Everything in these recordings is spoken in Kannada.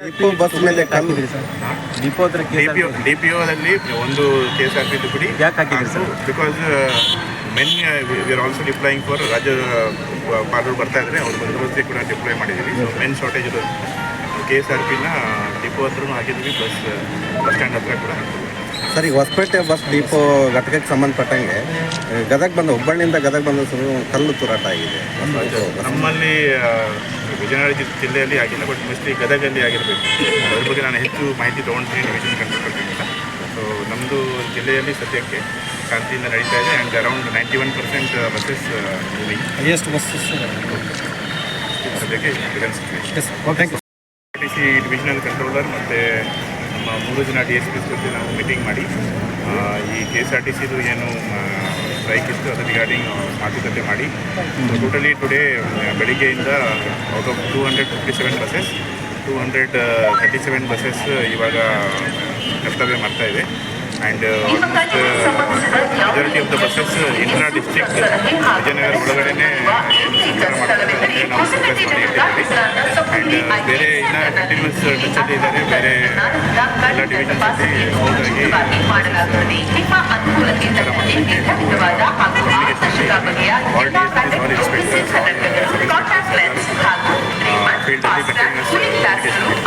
ಡಿಪೋ ಬಸ್ ಮೇಲೆ ಕಲ್ಲು ಡಿಪೋ ಹತ್ರ ಡಿ ಪಿ ಒದಲ್ಲಿ ಒಂದು ಕೇಸ್ ಹಾಕಿದ್ದು ಬಿಡಿ. ಯಾಕೆ ಹಾಕಿದ್ರಿ sir? Because men we are also deploying for ರಾಜ್ಯ ಪಾರ್ಲರ್ ಬರ್ತಾ ಇದ್ರೆ ಅವ್ರ ಬಂದೋಬಸ್ತಿ ಕೂಡ ಡಿಪ್ಲೈ ಮಾಡಿದ್ದೀವಿ. ಸೊ ಮೆನ್ ಶಾರ್ಟೇಜ್ ಇರೋದು. ಕೆ ಎಸ್ ಆರ್ ಪಿನ ಡಿಪೋ ಹತ್ರ ಹಾಕಿದ್ವಿ ಬಸ್ ಬಸ್ ಸ್ಟ್ಯಾಂಡ್ ಹತ್ರ ಕೂಡ ಹಾಕಿದ್ವಿ ಸರ್ ಈಗ ಹೊಸಪೇಟೆ ಬಸ್ ಡಿಪೋ ಘಟಕಕ್ಕೆ ಸಂಬಂಧಪಟ್ಟಂಗೆ ಗದಗ ಬಂದ ಹುಬ್ಬಳ್ಳಿಯಿಂದ ಗದಗ ಬಂದ ಶುರು ಕಲ್ಲು ತೂರಾಟ ಆಗಿದೆ. ನಮ್ಮಲ್ಲಿ ವಿಜಯನಗರ ಜಿಲ್ಲೆಯಲ್ಲಿ ಆಗಿಲ್ಲ ಬಟ್ ಮೋಸ್ಟ್ಲಿ ಗದಗಲ್ಲಿ ಆಗಿರಬೇಕು. ಅದ್ರ ಬಗ್ಗೆ ನಾನು ಹೆಚ್ಚು ಮಾಹಿತಿ ತೊಗೊಂಡಿದ್ದೀನಿ ಡಿವಿಷನ್ ಕಂಟ್ರೋಲ್ ಸೊ ನಮ್ಮದು ಜಿಲ್ಲೆಯಲ್ಲಿ ಸದ್ಯಕ್ಕೆ ಶಾಂತಿಯಿಂದ ನಡೀತಾ ಇದೆ and around ninety one percent buses highest buses ಸದ್ಯಕ್ಕೆ ಸಿ ಡಿವಿಷನಲ್ ಕಂಟ್ರೋಲರ್ ಮತ್ತು ನಮ್ಮ ಮೂರು ಜನ ಡಿ ಎಸ್ ಪಿಸ್ ಜೊತೆ ನಾವು ಮೀಟಿಂಗ್ ಮಾಡಿ ಈ ಕೆ ಎಸ್ ಆರ್ ಟಿ ಸಿದು ಏನು ಸ್ಟ್ರೈಕ್ ಇತ್ತು ಅದರ ರಿಗಾರ್ಡಿಂಗ್ ಮಾತುಕತೆ ಮಾಡಿ. ಟೋಟಲಿ ಟುಡೇ ಬೆಳಿಗ್ಗೆಯಿಂದ out of two hundred fifty seven buses two hundred thirty seven buses ಇವಾಗ ಕರ್ತವ್ಯ ಮಾಡ್ತಾ ಇದೆ. And almost majority of the buses intra district Vijayanagara ಒಳಗಡೆನೆ ಆ್ಯಂಡ್ ಬೇರೆ ಇನ್ನ ಕಂಟಿನ್ಯೂಸ್ ಟಚಲ್ಲಿ ಇದ್ದಾರೆ ಬೇರೆ ಎಲ್ಲ ಡಿವಿಷನ್ಸಲ್ಲಿ ಹೋಗಿ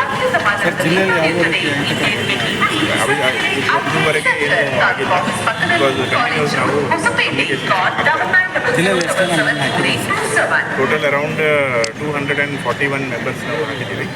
ಅತ್ಯುತ್ತಮವಾದ ಜಿಲ್ಲೆಯಲ್ಲಿ ಯಾವ ಇದುವರೆಗೆ ಏನು ಆಗಿಲ್ಲ ಕಂಟಿನ್ಯೂಸ್ ನಾವು total around two hundred and forty one members ನಾವು ಹಾಕಿದ್ದೀವಿ.